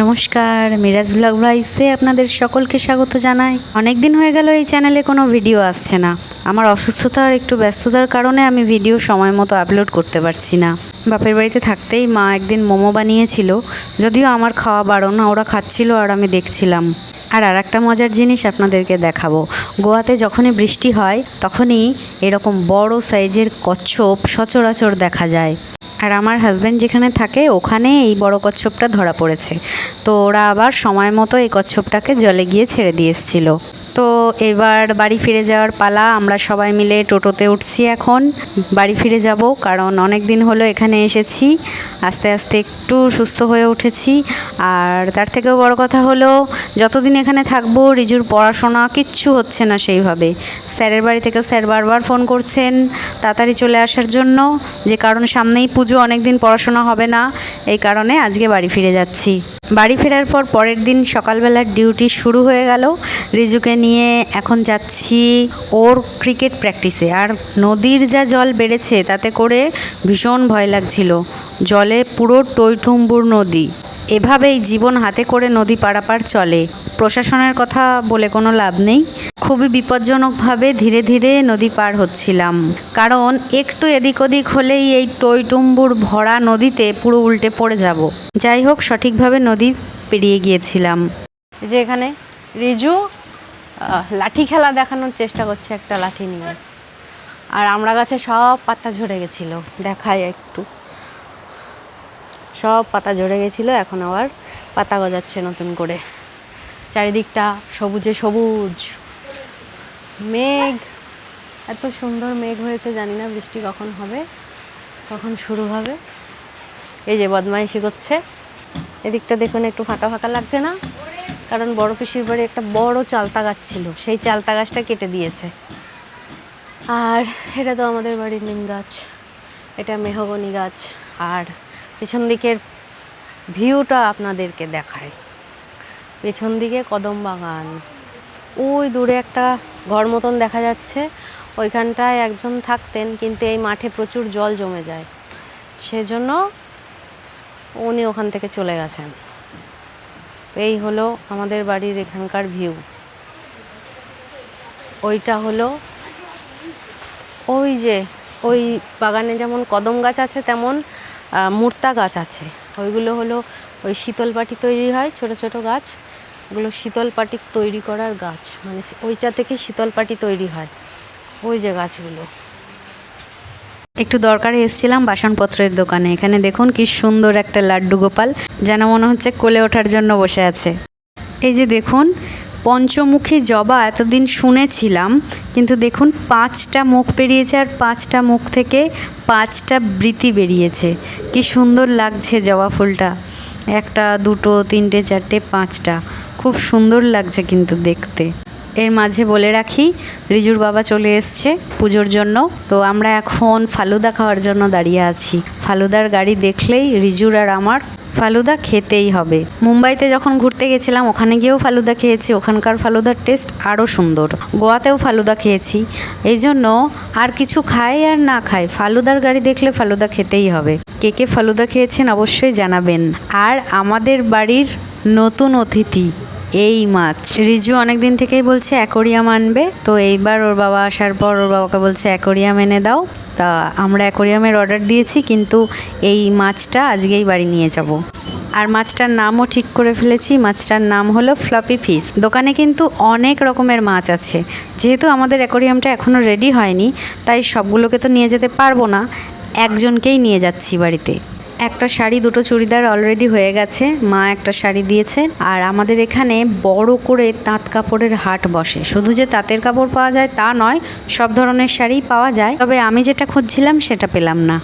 নমস্কার, মিরাজ ব্লগ ভাইসে আপনাদের সকলকে স্বাগত জানাই। অনেক দিন হয়ে গেল এই চ্যানেলে কোনো ভিডিও আসছে না। আমার অসুস্থতার একটু ব্যস্ততার কারণে আমি ভিডিও সময় মতো আপলোড করতে পারছি না। বাপের বাড়িতে থাকতেই মা একদিন মোমো বানিয়েছিল, যদিও আমার খাওয়া বারণ ওরা খাচ্ছিল আর আমি দেখছিলাম। আর আর একটা মজার জিনিস আপনাদেরকে দেখাবো। গোয়াতে যখনই বৃষ্টি হয়, তখনই এরকম বড় সাইজের কচ্ছপ সচরাচর দেখা যায়। আর আমার হাজব্যান্ড যেখানে থাকে, ওখানে এই বড় কচ্ছপটা ধরা পড়েছে। তো ওরা আবার সময় মতো এই কচ্ছপটাকে জলে গিয়ে ছেড়ে দিয়ে এসেছিল। তো এবার বাড়ি ফিরে যাওয়ার পালা, আমরা সবাই মিলে টোটোতে উঠছি এখন। বাড়ি ফিরে যাব কারণ অনেক দিন হলো এখানে এসেছি, আস্তে আস্তে একটু সুস্থ হয়ে উঠেছি। আর তার থেকেও বড় কথা হলো, যতদিন এখানে থাকব, রিজুর পড়াশোনা কিচ্ছু হচ্ছে না সেইভাবে। স্যারের বাড়ি থেকে স্যার বারবার ফোন করছেন তাড়াতাড়ি চলে আসার জন্য, যে কারণ সামনেই পুজো অনেক দিন পড়াশোনা হবে না, এই কারণে আজকে বাড়ি ফিরে যাচ্ছি। বাড়ি ফেরার পর পরের দিন সকালবেলার ডিউটি শুরু হয়ে গেল। রিজুকে নিয়ে এখন যাচ্ছি ওর ক্রিকেট প্র্যাকটিসে। আর নদীর যা জল বেড়েছে তাতে করে ভীষণ ভয় লাগছিল। জলে পুরো টৈঠুম্বুর নদী। এভাবেই জীবন হাতে করে নদী পারাপার চলে। প্রশাসনের কথা বলে কোনো লাভ নেই। খুবই বিপজ্জনকভাবে ধীরে ধীরে নদী পার হচ্ছিলাম। কারণ একটু এদিক ওদিক হলেই এই টইটুম্বুর ভরা নদীতে পুরো উল্টে পড়ে যাব। যাই হোক, সঠিকভাবে নদী পেরিয়ে গিয়েছিলাম। যে এখানে রিজু লাঠি খেলা দেখানোর চেষ্টা করছে একটা লাঠি নিয়ে। আর আমরা গাছে সব পাতা ঝরে গেছিল, দেখায় একটু। সব পাতা ঝরে গেছিল, এখন আবার পাতা গজাচ্ছে নতুন করে। চারিদিকটা সবুজে সবুজ। মেঘ। এত সুন্দর মেঘ হয়েছে, জানি না বৃষ্টি কখন হবে, কখন শুরু হবে। এই যে বদমাইশি করছে। এদিকটা দেখুন, একটু ফাঁকা ফাঁকা লাগছে না? কারণ বড় পিসির বাড়ি একটা বড় চালতা গাছ ছিল, সেই চালতা গাছটা কেটে দিয়েছে। আর এটা তো আমাদের বাড়ির নিম গাছ। এটা মেহগনি গাছ। আর পেছন দিকের ভিউটা আপনাদেরকে দেখায়। পেছন দিকে কদম বাগান। ওই দূরে একটা ঘর মতন দেখা যাচ্ছে। ওইখানটায় একজন থাকতেন, কিন্তু এই মাঠে প্রচুর জল জমে যায়। সেজন্য উনি ওখান থেকে চলে গেছেন। এই হলো আমাদের বাড়ির এখানকার ভিউ ওইটা হলো ওই যে, ওই বাগানে যেমন কদম গাছ আছে, তেমন মূর্তা গাছ আছে। ওইগুলো হলো ওই শীতল পাটি তৈরি হয়, ছোট ছোট গাছ। ওগুলো শীতল পাটি তৈরি করার গাছ। মানে ওইটা থেকে শীতল পাটি তৈরি হয়। ওই যে গাছগুলো। একটু দরকারে এসেছিলাম বাসনপত্রের দোকানে। এখানে দেখুন কি সুন্দর একটা লাড্ডু গোপাল, যেন মনে হচ্ছে কোলে ওঠার জন্য বসে আছে। এই যে দেখুন, পঞ্চমুখী জবা এতদিন শুনেছিলাম, কিন্তু দেখুন পাঁচটা মুখ বেরিয়েছে আর পাঁচটা মুখ থেকে পাঁচটা বৃতি বেরিয়েছে। কি সুন্দর লাগছে জবা ফুলটা। একটা, দুটো, তিনটে, চারটে, পাঁচটা। খুব সুন্দর লাগছে কিন্তু দেখতে। এর মাঝে বলে রাখি, রিজুর বাবা চলে এসছে পুজোর জন্য। তো আমরা এখন ফালুদা খাওয়ার জন্য দাঁড়িয়ে আছি। ফালুদার গাড়ি দেখলেই রিজুর আর আমার ফালুদা খেতেই হবে। মুম্বাইতে যখন ঘুরতে গেছিলাম, ওখানে গিয়েও ফালুদা খেয়েছি। ওখানকার ফালুদার টেস্ট আরও সুন্দর। গোয়াতেও ফালুদা খেয়েছি। এই জন্য আর কিছু খাই আর না খাই, ফালুদার গাড়ি দেখলে ফালুদা খেতেই হবে। কে কে ফালুদা খেয়েছেন অবশ্যই জানাবেন। আর আমাদের বাড়ির নতুন অতিথি এই মাছ। রিজু অনেক দিন থেকেই বলছে অ্যাকোরিয়াম আনবে। তো এইবার ওর বাবা আসার পর ওর বাবাকে বলছে, অ্যাকোরিয়াম এনে দাও। তা আমরা অ্যাকোরিয়ামের অর্ডার দিয়েছি, কিন্তু এই মাছটা আজকেই বাড়ি নিয়ে যাব। আর মাছটার নামও ঠিক করে ফেলেছি। মাছটার নাম হলো ফ্লপি ফিশ দোকানে কিন্তু অনেক রকমের মাছ আছে। যেহেতু আমাদের অ্যাকোরিয়ামটা এখনও রেডি হয়নি, তাই সবগুলোকে তো নিয়ে যেতে পারব না। একজনকেই নিয়ে যাচ্ছি বাড়িতে। একটা শাড়ি, দুটো চুড়িদার অলরেডি হয়ে গেছে। মা একটা শাড়ি দিয়েছে। আর আমাদের এখানে বড় করে তাঁত কাপড়ের হাট বসে। শুধু যে তাঁতের কাপড় পাওয়া যায় তা নয়, সব ধরনের শাড়ি পাওয়া যায়। তবে আমি যেটা খুঁজছিলাম, সেটা পেলাম না।